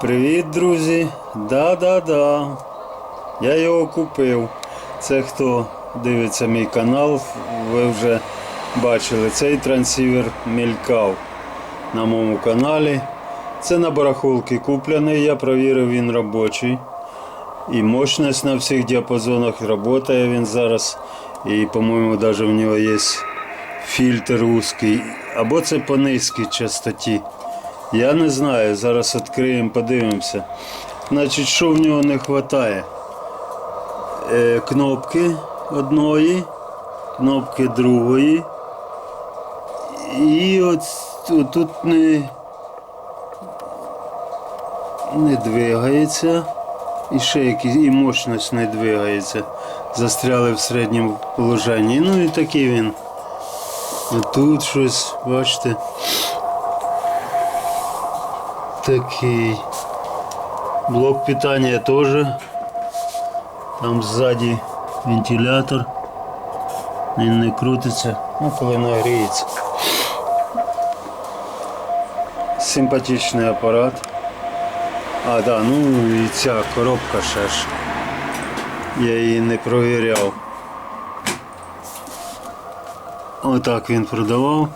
Привіт, друзі! Да-да-да. Я його купив. Це хто дивиться мій канал, ви вже бачили, цей трансівер мелькав на моєму каналі. Це на барахолки куплений, я провірив, він робочий. І мощність на всіх діапазонах працює він зараз. І, по-моєму, навіть в нього є фільтр узкий. Або це по низькій частоті. Я не знаю, зараз відкриємо, подивимося. Значить, що в нього не вистачає? Е, кнопки одної, кнопки другої. І от, от тут не, не двигається. І ще якісь, і мощність не двигається. Застряли в середньому положенні. Ну і такий він. Тут щось, бачите. Такий. Блок питания тоже. Там сзади вентилятор. Він не крутиться, ну коли нагріється. Симпатичний апарат. А, да, ну і ця коробка ще ж. Я її не провіряв. Отак він продавав.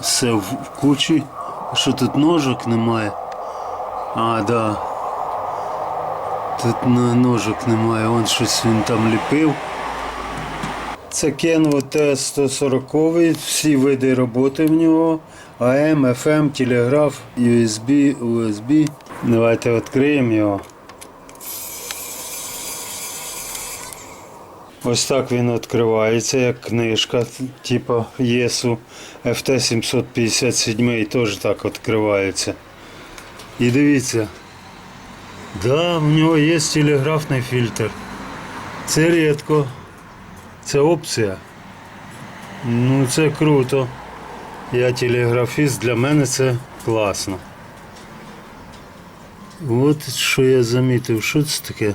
Все в кучі. Що тут ножок немає? А, да. Тут ножок немає, вон щось він там ліпив. Це Kenwo T140, всі види роботи в нього. АМ, FM, телеграф, USB, USB. Давайте відкриємо його. Ось так він відкривається, як книжка, типу ЄСу. FT757 теж так відкривається. І дивіться. Да, в нього є телеграфний фільтр. Це рідко. Це опція. Ну це круто. Я телеграфіст, для мене це класно. От що я замітив, що це таке?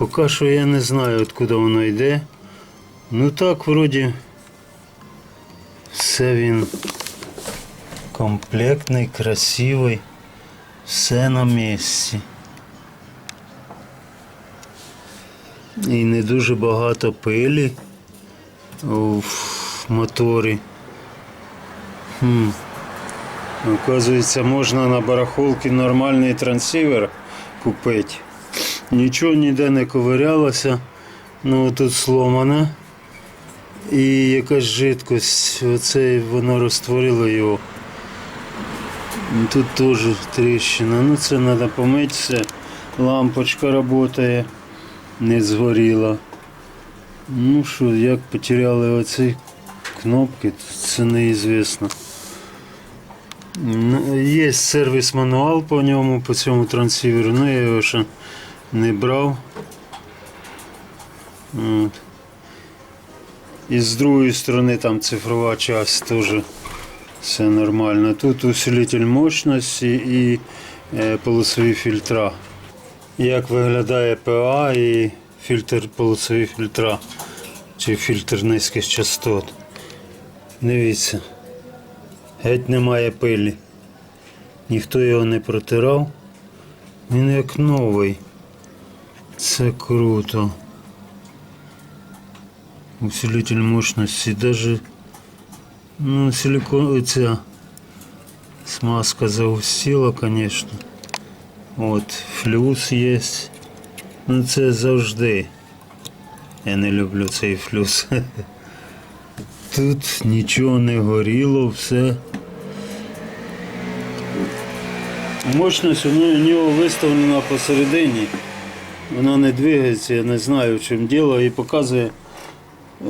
Поки що я не знаю, откуда воно йде. Ну так, вроді, все він комплектний, красивий, все на місці. І не дуже багато пилі в моторі. Хм. Оказується, можна на барахолці нормальний трансівер купити. Нічого ніде не ковирялося. Ну тут сломане. І якась жидкость. Оце воно розтворило його. Ну, Тут теж тріщина. Ну це треба помити все. Лампочка працює, не згоріла. Ну що, як потеряли оці кнопки, це неізвісно. Ну, Є сервіс-мануал по ньому, по цьому трансіверу, але я його ще не брав. От. І з другої сторони там цифрова часть теж все нормально. Тут усилитель мощності і е, полосові фільтра. Як виглядає ПА і фільтр полосові фільтра чи фільтр низьких частот. Дивіться. Геть немає пилі. Ніхто його не протирав. Він як новий. Це круто. Усилитель мощності. Даже ну, силикон, ця смазка загустила, конечно. От, флюс є. Ну це завжди. Я не люблю цей флюс. Тут нічого не горіло, все. Мощність у нього виставлена посередині. Вона не двигається, я не знаю в чому діло, і показує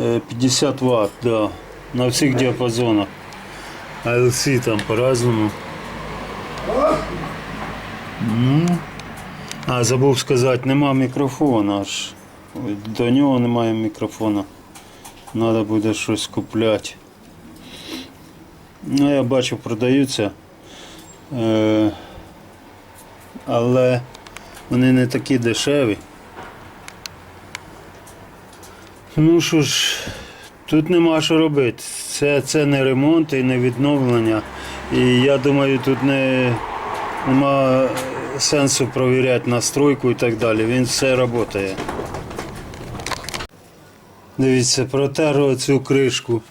е, 50 Вт, да, на всіх діапазонах. А LC там по-разному. Ну, а, забув сказати, нема мікрофона аж. До нього немає мікрофона. Треба буде щось купляти. Ну, я бачу, продаються. Е, але вони не такі дешеві. Ну що ж, тут нема що робити. Це, це не ремонт і не відновлення. І я думаю, тут не Нема сенсу провіряти настройку і так далі. Він все працює. Дивіться, протер оцю кришку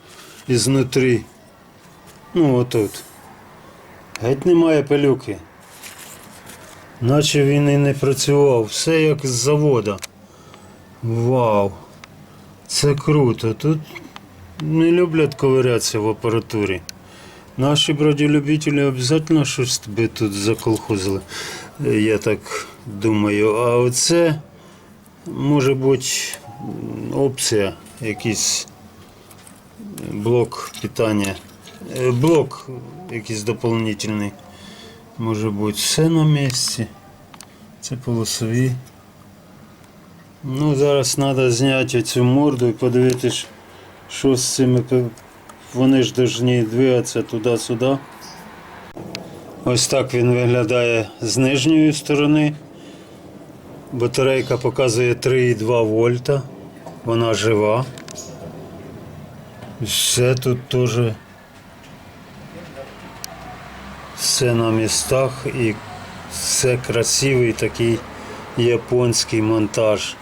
ізнутрі. Ну отут. Геть немає пилюки. Наче він і не працював. Все як з завода. Вау. Це круто. Тут не люблять ковирятися в апаратурі. Наші броділюбителі обов'язково щось би тут заколхозили. Я так думаю. А оце може бути опція, якийсь блок питання. Е, Блок якийсь доповнительний. Може бути все на місці. Це полосові. Ну, зараз треба зняти цю морду і подивитися, що з цими. Вони ж повинні двигатися туди-сюди. Ось так він виглядає з нижньої сторони. Батарейка показує 3,2 вольта. Вона жива. Все тут теж. Все на містах і все красивий такий японський монтаж.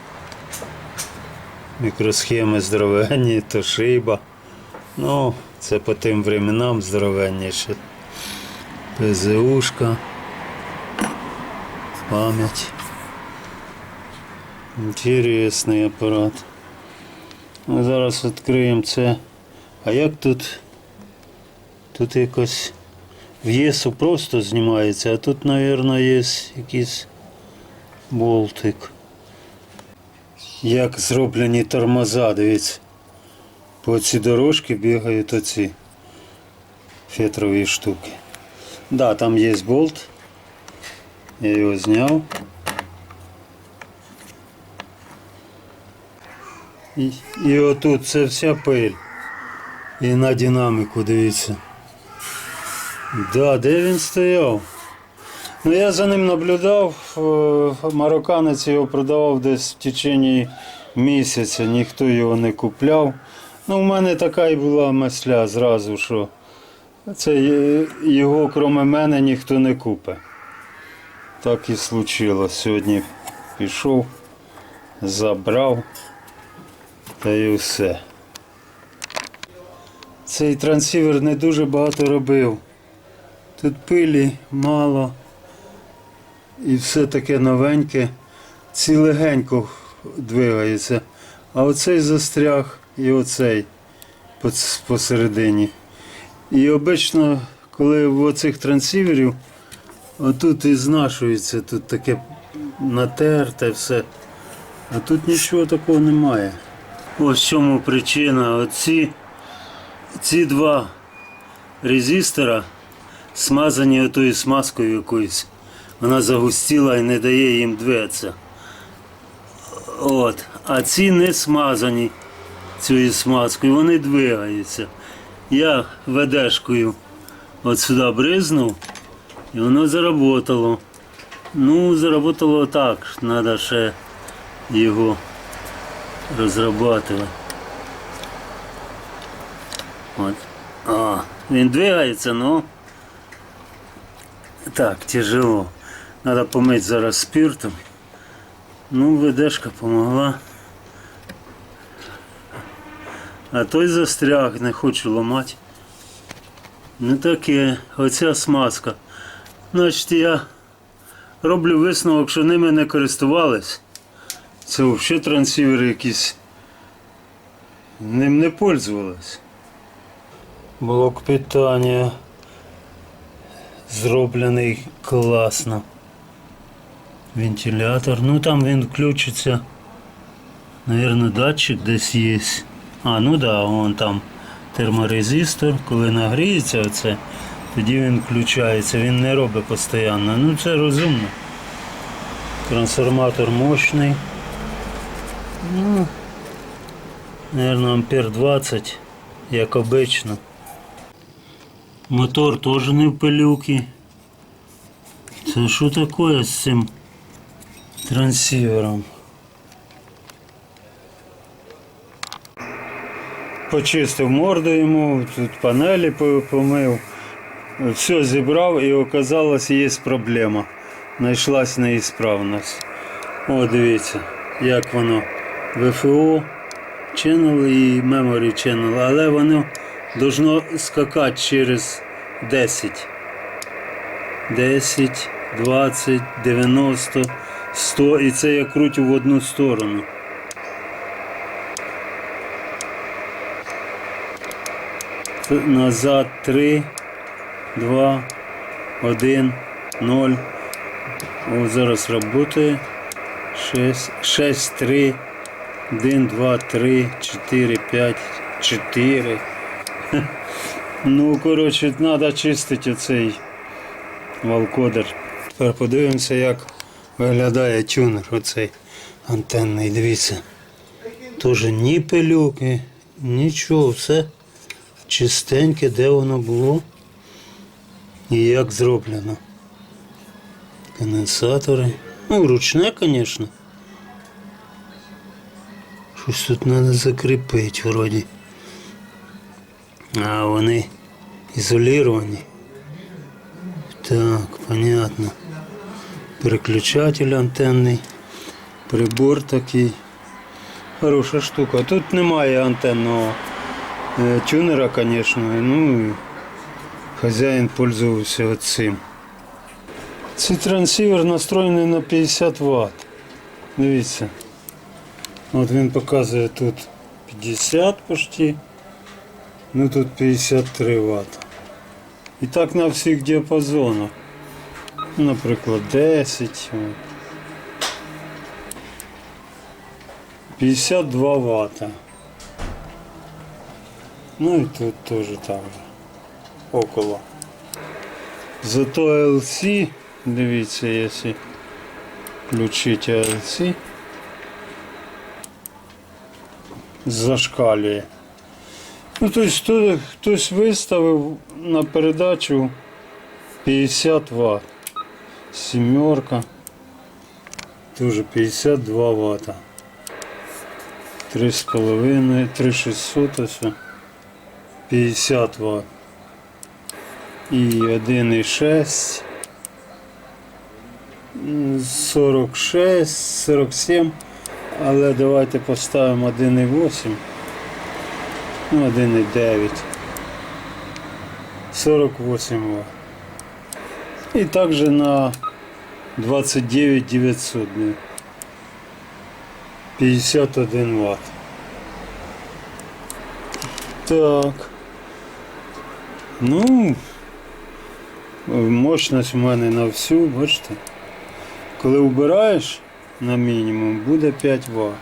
Мікросхеми здоровенні, то шиба. Ну, це по тим временам здоровенніше. ПЗУшка. Пам'ять. Інтересний апарат. Ну, зараз відкриємо це. А як тут? Тут якось в'єсу просто знімається, а тут, мабуть, є якийсь болтик. Як зроблені тормоза, дивіться. По цій дорожці бігають оці фетрові штуки. Да, там є болт. Я його зняв. І, і отут це вся пиль. І на динаміку дивіться. Да, де він стояв? Ну я за ним наблюдав, е, марокканець його продавав десь в течение місяця, ніхто його не купляв. Ну, у мене така і була мисля зразу, що це його, крім мене, ніхто не купить. Так і случилось. Сьогодні пішов, забрав та і все. Цей трансівер не дуже багато робив. Тут пилі мало. І все таке новеньке. Ці легенько двигаються. А оцей застряг і оцей посередині. І обично, коли в оцих трансіверів, отут і знашується, тут таке натерте все. А тут нічого такого немає. Ось в чому причина. Оці ці два резистора смазані отою смазкою якоюсь. Вона загустіла і не дає їм двигатися. От. А ці не смазані цією смазкою, вони двигаються. Я ведешкою от сюди бризнув і воно заработало. Ну, заработало так, треба ще його розрабатувати. От. А, він двигається, ну. Так, тяжело. Надо помыть зараз спиртом. Ну, ведешка помогла. А той застряг, не хочу ламати. Ну таке, оця смазка. Значить, я роблю висновок, що ними не користувались. Це взагалі трансівери якісь. Ним не пользувались. Блок питання зроблений класно. Вентилятор. Ну там він включиться. Наверное, датчик десь є. А, ну да, вон там терморезистор. Коли нагріється оце, тоді він включається. Він не робить постійно. Ну це розумно. Трансформатор мощний. Ну, наверное, ампер 20, як обично. Мотор теж не в пилюки. Це що таке з цим трансівером? Почистив морду йому, тут панелі помив. все зібрав і оказалось, є проблема. Знайшлась неісправність. О, дивіться, як воно. ВФО channel і memory channel, але воно должно скакати через 10. 10, 20, 90, 100 і це я крутю в одну сторону. Назад 3, 2, 1, 0. О, зараз працює. 6, 6, 3, 1, 2, 3, 4, 5, 4. Ну, коротше, треба чистити оцей валкодер. Тепер подивимося, як виглядає тюнер оцей антенний. Дивіться. Тоже ні пилюки, нічого, все чистеньке, де воно було і як зроблено. Конденсатори. Ну, ручне, звісно. Щось тут треба закріпити вроді. А вони ізоліровані. Так, понятно. Переключатель антенний. Прибор такий. Хороша штука. Тут немає антенного е, тюнера, звісно. Ну, хазяїн пользувався цим. Цей трансивер настроєний на 50 Вт. Дивіться. От він показує тут 50 почти. Ну тут 53 Вт. І так на всіх діапазонах. Ну, Наприклад, 10. 52 Вт. Ну і тут теж так же. Около. Зато LC, дивіться, якщо включити LC, зашкалює. Ну, тобто хто- хтось виставив на передачу 50 Вт. Сімерка. Тоже 52 Вт. 3,5, 3600 ось. 50 Вт. І 1,6. М, 46, 47. Але давайте поставимо 1,8. Ну, 1,9. 48 Вт. І також на 29 900. ну, 51 Вт. Так. Ну, мощність у мене на всю, бачите. Коли вбираєш на мінімум, буде 5 Вт.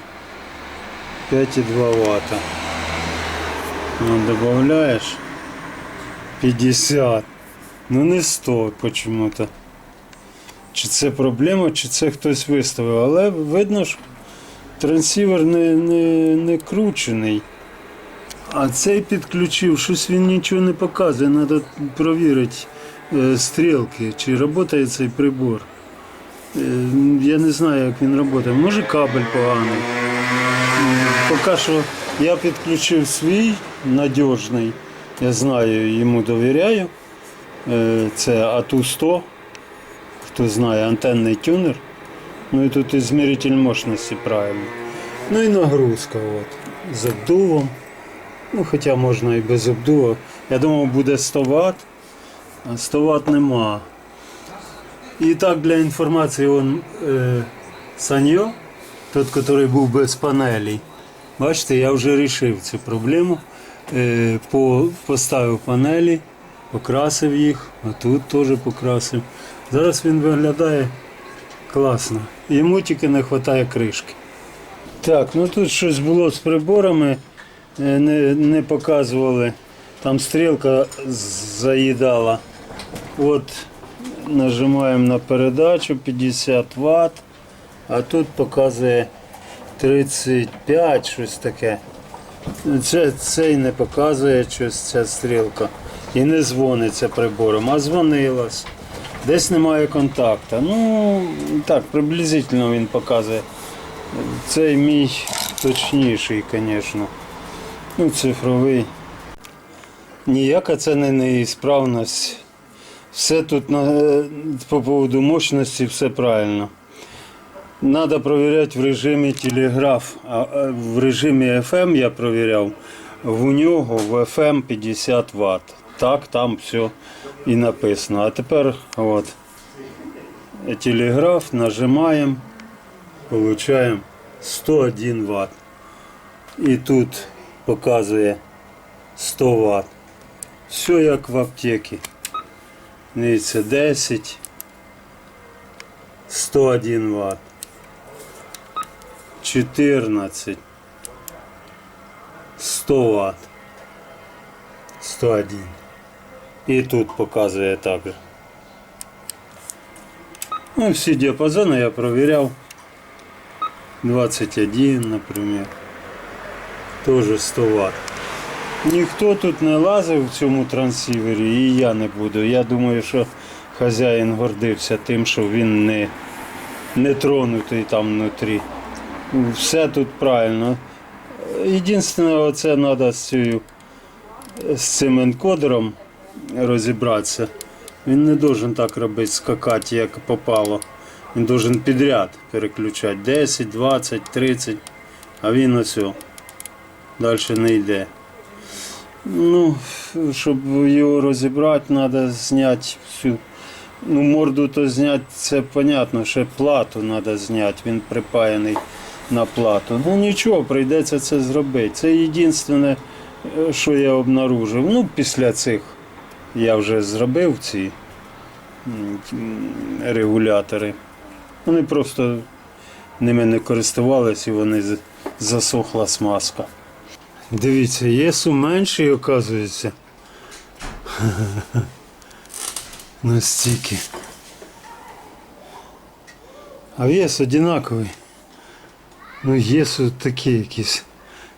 5,2 Вт. Ну, додаєш 50. Ну не 100 почему-то. Чи це проблема, чи це хтось виставив. Але видно, що трансівер не, не, не кручений. А цей підключив, щось він нічого не показує. Треба перевірити е, стрілки, чи працює цей прибор. Е, я не знаю, як він працює. Може кабель поганий. Поки що я підключив свій надіжний. Я знаю, йому довіряю. Е, Це АТУ-100. Хто знає, антенний тюнер. Ну і тут зміритель мощності правильно. Ну і нагрузка от, з обдувом. Ну, хоча можна і без обдува. Я думав, буде 100 Вт, а 100 Вт нема. І так для інформації он е, Саньо, тот, який був без панелей. Бачите, я вже вирішив цю проблему. Е, поставив панелі, покрасив їх, а тут теж покрасив. Зараз він виглядає класно. Йому тільки не вистачає кришки. Так, ну тут щось було з приборами, е, не, не показували. Там стрілка заїдала. От нажимаємо на передачу 50 Вт, а тут показує 35, щось таке. Це, цей не показує щось ця стрілка. І не дзвониться прибором, а дзвонилась. Десь немає контакту. Ну, так, приблизительно він показує. Цей мій точніший, звісно. Ну, цифровий. Ніяка це не неісправність Все тут на, е, по поводу мощності, все правильно. Надо проверять в режимі телеграф. В режимі FM я провіряв. В нього в FM 50 Вт. Так, там все і написано. А тепер от, телеграф нажимаємо, получаємо 101 Вт. І тут показує 100 Вт. Все як в аптеці. Дивіться, 10, 101 Вт. 14, 100 Вт. 101. І тут показує також. Ну, всі діапазони я провіряв. 21, наприклад. Теж 100 Вт. Ніхто тут не лазив в цьому трансівері і я не буду. Я думаю, що хазяїн гордився тим, що він не, не тронутий там внутрі. Все тут правильно. Єдине, оце треба з, цією, з цим енкодером розібратися. Він не должен так робити, скакати, як попало. Він должен підряд переключати 10, 20, 30, а він ось далі не йде. Ну, щоб його розібрати, треба зняти всю. Ну, морду то зняти, це понятно, ще плату треба зняти, він припаяний на плату. Ну нічого, прийдеться це зробити. Це єдине, е, що я обнаружив. Ну, після цих я вже зробив ці регулятори. Вони просто ними не користувалися і вони засохла смазка. Дивіться, єсу менший, оказується. Настільки. А вес одинаковий. Ну, єсу такий якийсь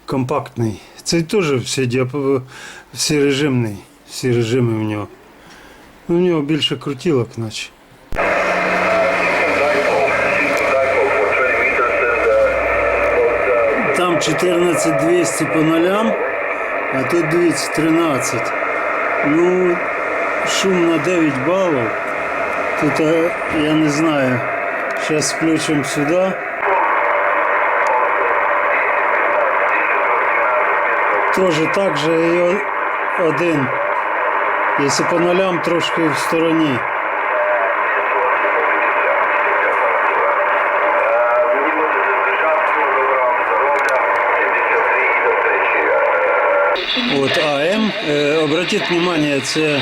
компактний. Цей теж всі, діап... всі режимний. Всі режими в нього. Ну, в нього більше крутілок, наче. Там 14200 по нолям, а тут дивіться 13. Ну, шум на 9 балів. Тут е, я не знаю. Зараз включимо сюди. Тоже так же і один. Якщо по нолям трошки в стороні. От АМ. Е, обратіть внимание, це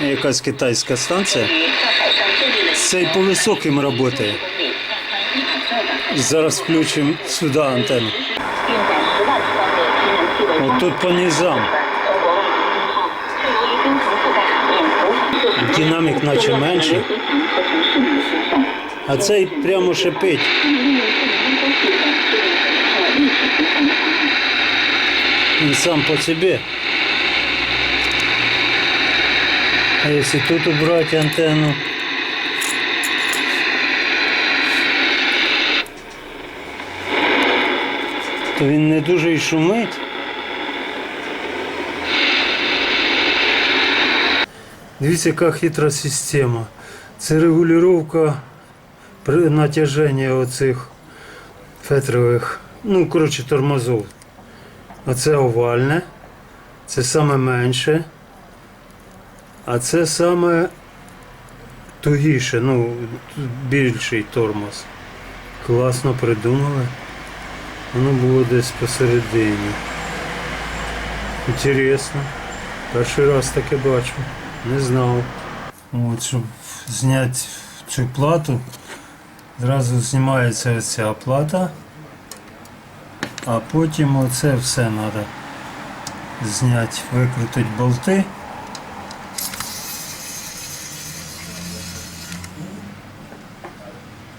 якась китайська станція. Цей по високим працює. Зараз включимо сюди антенну. От тут по низам. Динамік наче менший. А цей прямо шипить. Він сам по себе. А если тут убрать антенну? То він не дуже і шумить. Дивіться, яка хитра система. Це регулювання натяження оцих фетрових, ну, коротше, тормозов. Оце овальне, це саме менше, а це саме тугіше, ну, більший тормоз. Класно придумали. Воно було десь посередині. Інтересно. Перший раз таке бачу. Не знав. От, щоб зняти цю плату, зразу знімається оця плата. А потім оце все треба зняти, викрутити болти.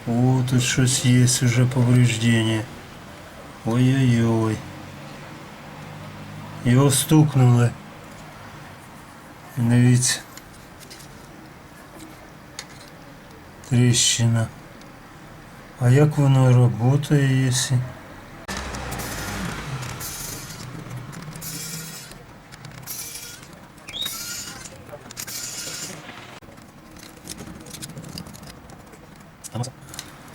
О, тут щось є уже повреждення. Ой-ой-ой. Його стукнули. Навіть тріщина. А як воно працює, якщо...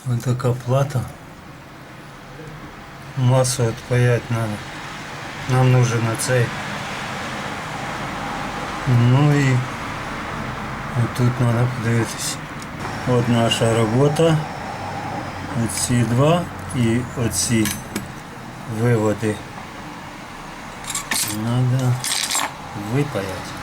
Вот такая плата. Массу отпаять надо. Нам нужен оцей. Ну і тут треба подивитися. От наша робота. Оці два і оці виводи. Треба випаяти.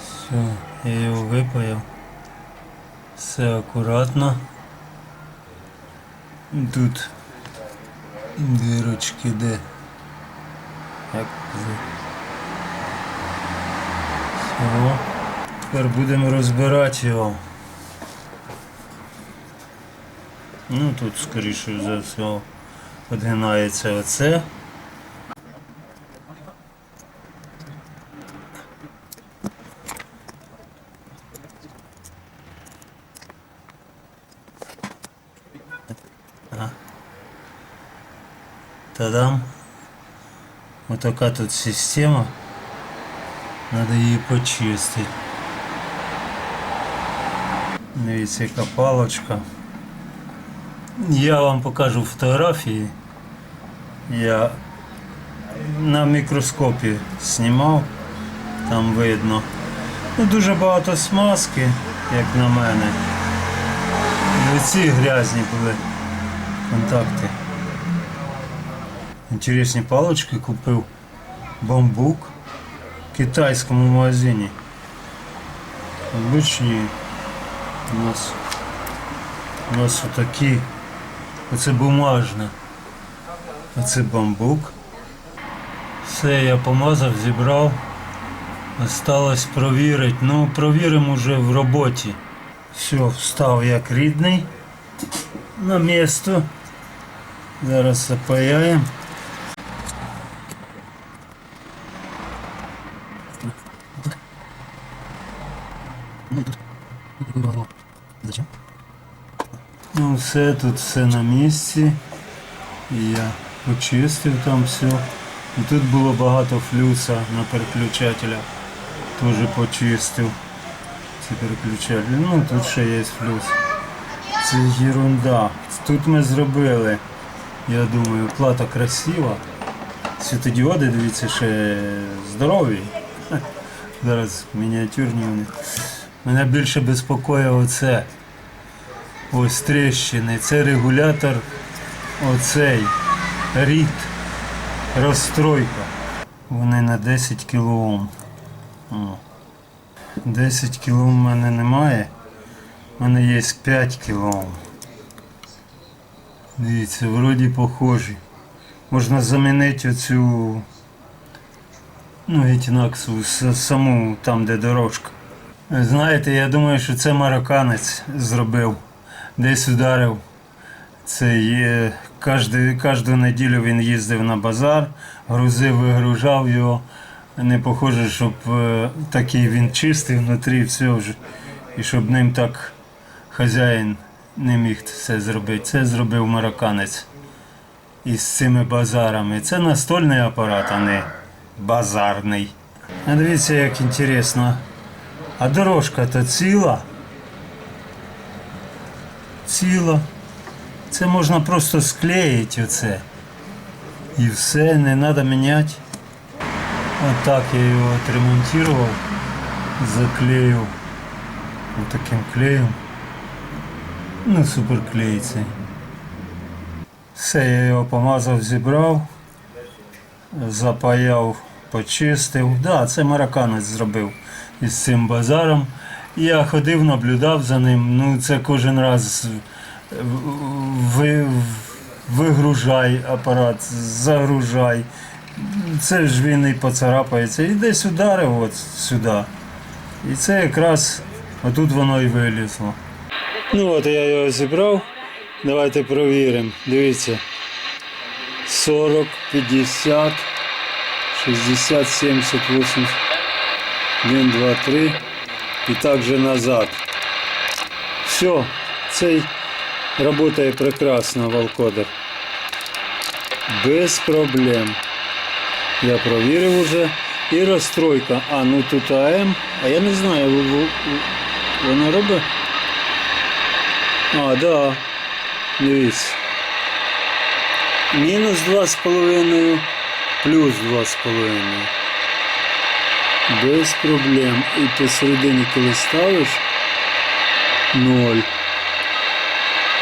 Все, я його випаяв. Все акуратно. Тут дирочки де. Як Все. Тепер будемо розбирати його. Ну тут скоріше за все підгинається оце. Та-дам. Вот такая тут система. Надо її почистити. Дивіться, яка. Я вам покажу фотографії. Я на мікроскопі знімав, там видно. Ну, дуже багато смазки, як на мене. І оці грязні були контакти. Інтересні палочки купив. Бамбук в китайському магазині. Обичні у нас, у нас отакі. Оце бумажне. Оце бамбук. Все я помазав, зібрав. Осталось провірити. Ну, провіримо вже в роботі. Все, встав як рідний на місто. Зараз запаяємо. Ну, все тут все на місці. І я почистив там все. І тут було багато флюса на переключателях. Теж почистив ці переключателі. Ну тут ще є флюс. Це ерунда. Тут ми зробили. Я думаю, плата красива. Світодіоди, дивіться, ще здорові. Зараз мініатюрні вони. Мене більше безпокоїть оце. Ось тріщини. Це регулятор оцей рід розстройка. Вони на 10 кОм. 10 кОм в мене немає. У мене є 5 кОм. Дивіться, вроді похожі. Можна замінити оцю ну, гетінаксу, с- саму там, де дорожка. Знаєте, я думаю, що це марокканець зробив. Десь ударив. Це є. Кожну, кожну неділю він їздив на базар, грузив, вигружав його. Не похоже, щоб е, такий він чистий внутрі, все вже. І щоб ним так хазяїн не міг це зробити. Це зробив марокканець із цими базарами. Це настольний апарат, а не базарний. А дивіться, як інтересно. А дорожка то ціла. Ціла. Це можна просто склеїти оце. І все, не треба міняти. Отак я його отремонтував, заклеїв таким клеєм. Ну, супер цей. Все, я його помазав, зібрав, запаяв, почистив. Да, це марокканець зробив із цим базаром. Я ходив, наблюдав за ним. Ну, це кожен раз ви, вигружай апарат, загружай. Це ж він і поцарапається. І десь ударив от сюди. І це якраз отут воно і вилізло. Ну от я його зібрав. Давайте провіримо. Дивіться. 40, 50, 60, 70, 80. 1, 2, 3. І так же назад. Все, цей Работає прекрасно Валкодер. Без проблем. Я провірив уже. І розстройка. А, ну тут АМ. А я не знаю, вона робить. А, да. Дивіться. Мінус 2,5, плюс 2,5. Без проблем. І посередині, коли ставиш, ноль.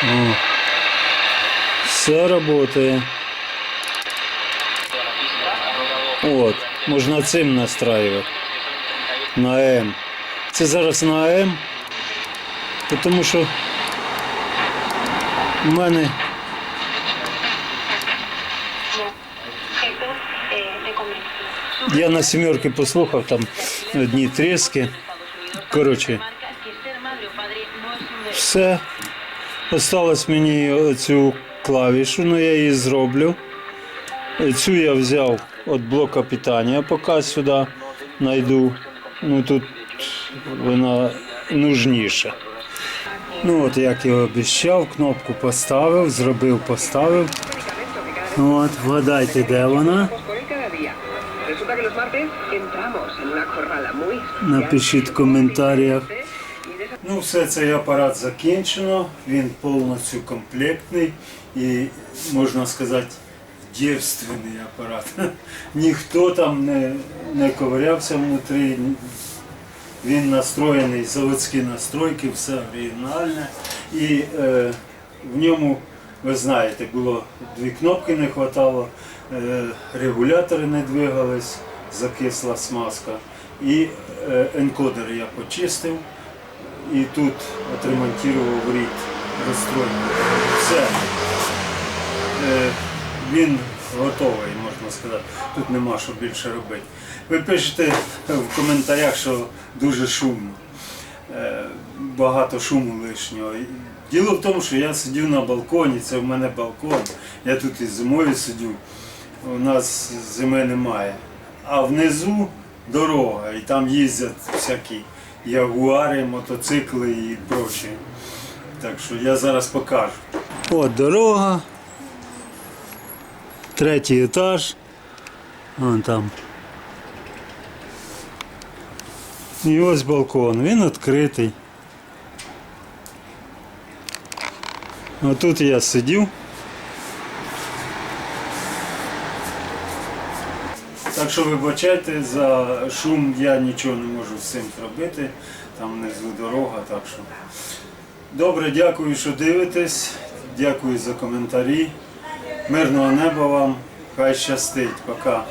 О. Все працює. От, можна цим настраювати. На М. Це зараз на М. Тому що в мене я на сімерки послухав там одні тріски. Коротше, все. Осталось мені цю клавішу, ну я її зроблю. Цю я взяв від блока питання, поки сюди знайду. Ну тут вона нужніша. Ну от як я обіцяв, кнопку поставив, зробив, поставив. От, вгадайте, де вона. Напишіть в коментарях. Ну, все цей апарат закінчено, він повністю комплектний і, можна сказати, дівственний апарат. Ніхто там не, не ковирявся внутрі. Він настроєний, заводські настройки, все оригінальне. І е, в ньому, ви знаєте, було дві кнопки не вистачало, е, регулятори не двигались, закисла смазка. І е, енкодер я почистив і тут отремонтував рід розстройку. Все. Е, Він готовий, можна сказати. Тут нема що більше робити. Ви пишете в коментарях, що дуже шумно. Е, Багато шуму лишнього. Діло в тому, що я сидів на балконі, це в мене балкон. Я тут і зимою сидю. У нас зими немає. А внизу дорога, і там їздять всякі ягуари, мотоцикли і прочі. Так що я зараз покажу. От дорога. Третій етаж. Вон там. І ось балкон. Він відкритий. Отут я сидів. Так що вибачайте, за шум я нічого не можу з цим зробити. Там внизу дорога, так що. Добре, дякую, що дивитесь. Дякую за коментарі. Мирного неба вам. Хай щастить. Пока.